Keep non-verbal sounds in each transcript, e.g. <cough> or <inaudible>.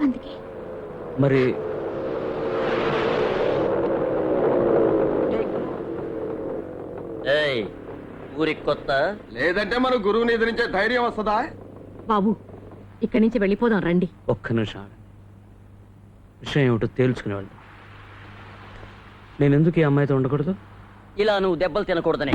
అందుకే. మరి ఏయ్ ఊరికి కొత్త? లేదంటే మన గురువుని ఎదిరించే ధైర్యం వస్తుందా? బాబు ఇక్కడి నుంచి వెళ్ళిపోదాం రండి. ఒక్క నిమిషం. విషయం ఏమిటో తేల్చుకునే వెళ్దాం నేను ఎందుకు ఈ అమ్మాయితో ఉండకూడదు? ఇలా నువ్వు దెబ్బలు తినకూడదని.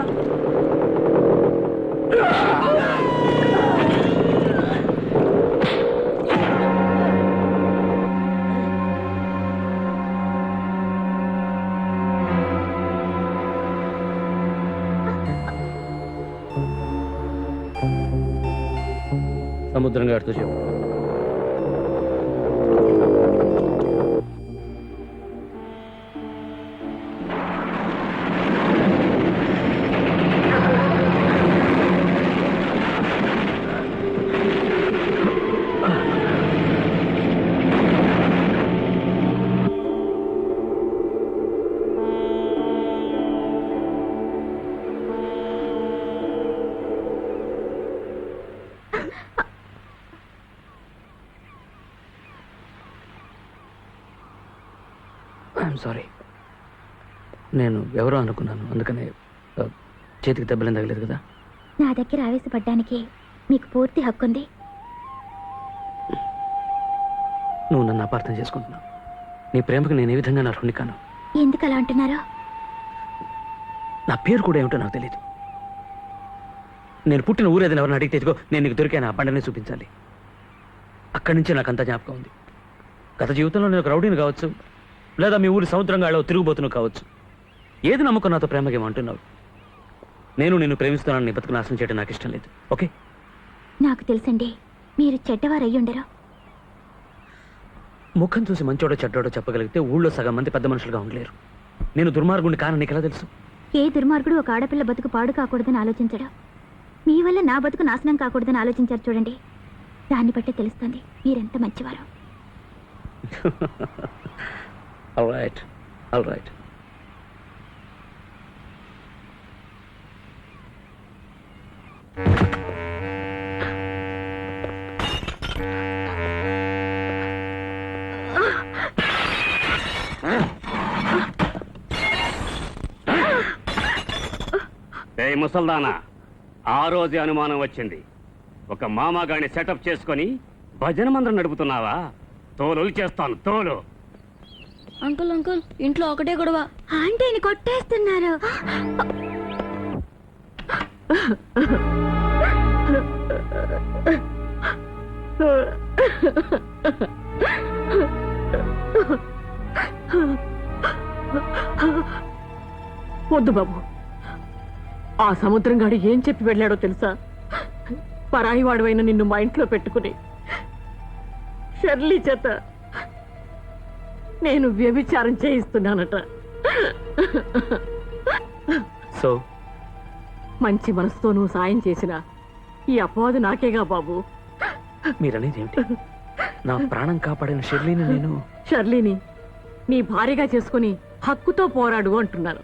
సముద్రం గారితో చెప్పు. ఐఎమ్ సారీ నేను ఎవరో అనుకున్నాను. అందుకనే చేతికి దెబ్బలేం తగలేదు కదా? నా దగ్గర ఆవేశపడ్డానికి మీకు పూర్తి హక్కుంది నువ్వు నన్ను అపార్థం చేసుకుంటున్నావు. నీ ప్రేమకు నేను ఏ విధంగా నర్హుని కాను? ఎందుకు అలా అంటున్నారో? నా పేరు కూడా ఏమిటో నాకు తెలియదు నేను పుట్టిన ఊరేదని ఎవరిని అడిగితే ఇదిగో నేను నీకు దొరికాను. ఆ బండనే చూపించాలి. అక్కడి నుంచి నాకు అంత జ్ఞాపకం ఉంది. గత జీవితంలో నేను ఒక రౌడీని కావచ్చు లేదా మీ ఊరి సముద్రంగాలో తిరుగుబోతును కావచ్చు. ఏది నమ్ముకుని నాతో ప్రేమగా అంటున్నావు నేను నిన్ను ప్రేమిస్తున్నాను నీ బతుకు నాశనం చేయడం నాకు ఇష్టం లేదు. ఓకే? నాకు తెలుసండి మీరు చెడ్డవారు అయ్యుండరు ముఖం చూసి మంచోడో చెడ్డోడో చెప్పగలిగితే ఊళ్ళో సగం మంది పెద్ద మనుషులుగా ఉండలేరు. నేను దుర్మార్గుడిని కానని నీకు ఎలా తెలుసు? ఏ దుర్మార్గుడు ఒక ఆడపిల్ల బతుకు పాడు కాకూడదని ఆలోచించడు. మీ వల్ల నా బతుకు నాశనం కాకూడదని ఆలోచించారు చూడండి. దాన్ని బట్టే తెలుస్తుంది మీరెంత మంచివారు. <laughs> All రైట్ ఆల్ రైట్ ఏ ముసల్దానా ఆ రోజే అనుమానం వచ్చింది. ఒక మామగాడిని సెటప్ చేసుకొని భజన మందిరం నడుపుతున్నావా? తోలు చేస్తాను తోలు. అంకుల్ అంకుల్ ఇంట్లో ఒకటే గొడవ. ఆంటీని కొట్టేస్తున్నారు. వద్దు బాబు. ఆ సముద్రం గాడు ఏం చెప్పి వెళ్ళాడో తెలుసా? పరాయి వాడువైన నిన్ను మా ఇంట్లో పెట్టుకుని షర్లీ చేత నేను వ్యభిచారం చేయిస్తున్నానట. సో? మంచి మనసుతో నువ్వు సాయం చేసిన ఈ అపవాదు నాకేగా బాబు? మీరనేది ఏమిటి? నా ప్రాణం కాపాడిన షెర్లీని నేను షర్లీని నీ భార్యగా చేసుకుని హక్కుతో పోరాడు అంటున్నాను.